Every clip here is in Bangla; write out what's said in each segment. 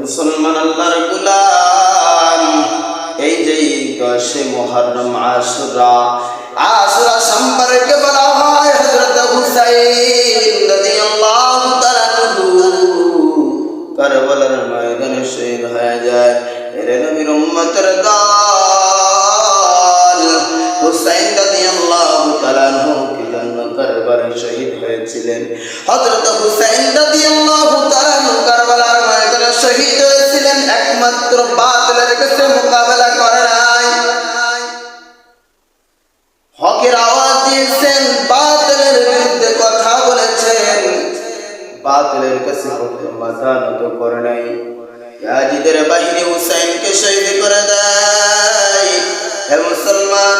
মুসলমান আল্লাহর গুলাম, এই যে দশে মুহররম আশুরা আশুরা সম্পর্কে বলা হয় হযরত হুসাইন রাদিয়াল্লাহু তাআলা কারবালার ময়দানে শহীদ হয়ে যায়। এর নবীর উম্মতের দল। হুসাইন রাদিয়াল্লাহু তাআলা কি জন্য কারবালায় শহীদ হয়েছিলেন? হযরত হুসাইন রাদিয়াল্লাহু তাআলা কারবালার ময়দানে শহীদ হয়েছিলেন একমাত্র বাতিলের কাছে মোকাবেলা করে নাই। হকের আওয়াজ দিয়েছেন, বাতিলের বিরুদ্ধে কথা বলেছেন। বাতিলের কাছে মাথা করে নাই। ইয়াজিদের বাহিনী হুসাইনকে শহীদ করে দেয়। হে মুসলমান,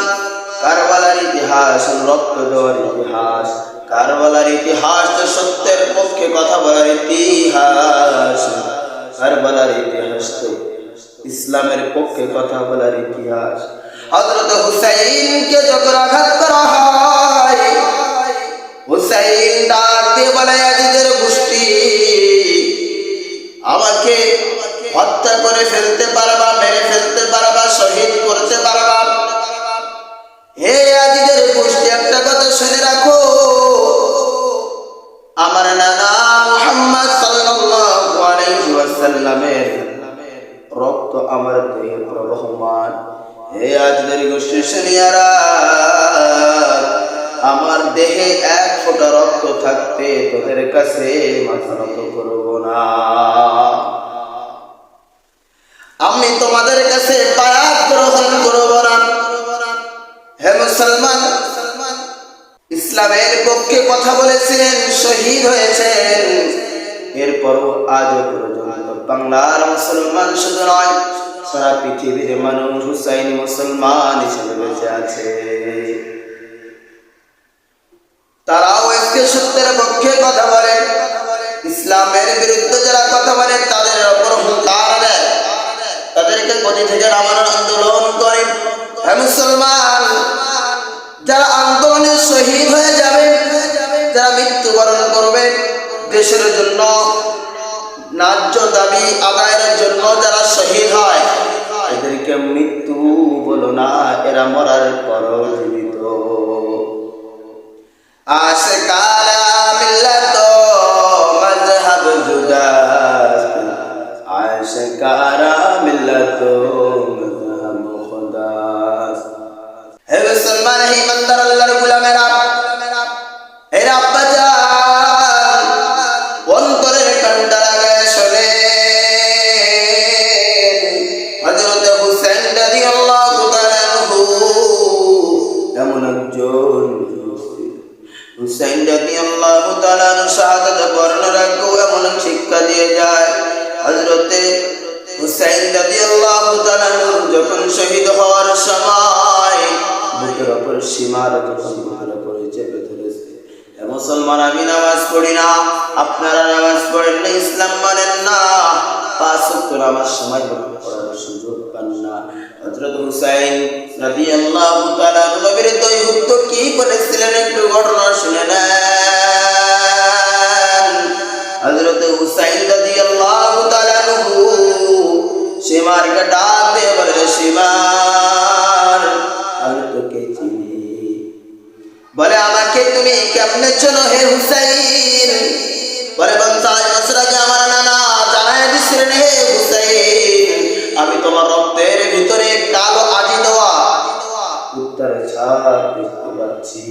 কারবালার ইতিহাস, রক্ত দেওয়ার ইতিহাস, কারবালার ইতিহাস তো সত্যের পক্ষে কথা বলার ইতিহাস। কারবালার ইতিহাস তো ইসলামের পক্ষে কথা বলার ইতিহাস। হযরত হুসাইনকে যখন আঘাত করা হয়, হুসাইন ডাক দিয়ে বলে আজিদের গোষ্ঠী, আমাকে হত্যা করে ফেলতে পারবা, মেরে ফেলতে পারবা, শহীদ করতে পারবা। হে আজিদের গোষ্ঠী, একটা কথা শুনে রাখো। আমার নানা মুহাম্মদ সাল্লাল্লাহু ওয়াসাল্লামের রক্ত আমার দেহে প্রবহমান হে আজদের গোষ্ঠী শুনিয়ারা আমার দেহে এক ফোঁটা রক্ত থাকতে তোদের কাছে মাথা নত করব না। আমি তোমাদের কাছে বায়াত গ্রহণ করব না। হে মুসলমান, ইসলামের পক্ষে কথা বলেছিলেন, শহীদ হয়েছেন। এরপরও আজও পর্যন্ত বাংলার মুসলমান শুধু নয়, সারা পৃথিবীর মানুষ হুসাইন মুসলমান হিসেবে বেঁচে আছে। তারাও আজকে সত্যের পক্ষে কথা বলে, ইসলামের বিরুদ্ধে যারা কথা বলে, তাদের ওপর হুঙ্কার দেয় তাদেরকে গতি থেকে নামানোর আন্দোলন করে। হে মুসলমান, যারা আন্দোলনে শহীদ হয়ে যাবে, যারা মৃত্যুবরণ করবে, দেশের জন্য ন্যায্য দাবি আদায়ের জন্য যারা শহীদ হয়। এদেরকে মৃত্যু বলো না এরা মরার পর জীবিত। আশকারা মিল্লত মজহব জুদাস আশকারা মিল্লত মজহব খুদাস হে মুসলমান হে ইমানদার আল্লাহর হুসাইন কেউ এমন শিক্ষা দিয়ে যায় হুসাইন আনহু যখন শহীদ হওয়ার সময় বুকের সীমার ধরেছে মুসলমান, আমি নামাজ পড়ি না, আপনারা নামাজ পড়েন না ইসলাম মানেন না। আমাকে তুমি কেমনে চেনো হে হুসাইন? বলে মসরাকে আমি তোমার রক্তের ভিতরে কালো আজি দেওয়া। উত্তরে ছাড় দেখতে পাচ্ছি।